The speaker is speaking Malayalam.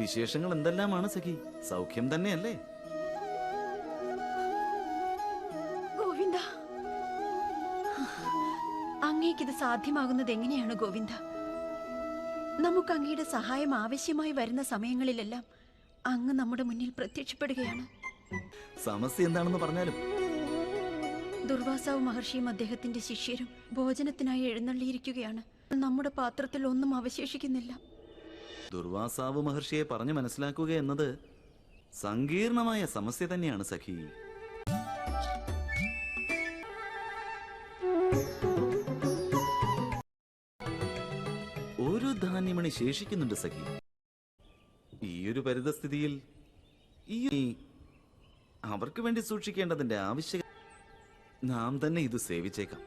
വിശേഷങ്ങൾ എന്തെല്ലാമാണ് സഖി? സൗഖ്യം തന്നെയല്ലേ? ഗോവിന്ദ. അങ്ങേക്കിത് സാധ്യമാകുന്നത് എങ്ങനെയാണ് ഗോവിന്ദ? നമുക്ക് അങ്ങയുടെ സഹായം ആവശ്യമായി വരുന്ന സമയങ്ങളിലെല്ലാം അങ്ങ് നമ്മുടെ മുന്നിൽ പ്രത്യക്ഷപ്പെടുകയാണ്. സമസ്യ എന്താണെന്ന് പറഞ്ഞാലും. ദുർവാസാവ് മഹർഷിയും അദ്ദേഹത്തിന്റെ ശിഷ്യരും ഭോജനത്തിനായി എഴുന്നള്ളിയിരിക്കുകയാണ്. നമ്മുടെ പാത്രത്തിൽ ഒന്നും അവശേഷിക്കുന്നില്ല. ദുർവാസാവ് മഹർഷിയെ പറഞ്ഞു മനസ്സിലാക്കുക എന്നത് സങ്കീർണമായ സമസ്യ തന്നെയാണ് സഖി. ഒരു ധാന്യമണി ശേഷിക്കുന്നുണ്ട് സഖി. ഈയൊരു പരിതസ്ഥിതിയിൽ ഈ അവർക്ക് വേണ്ടി സൂക്ഷിക്കേണ്ടതിന്റെ ആവശ്യകത നാം തന്നെ ഇത് സേവിച്ചേക്കാം.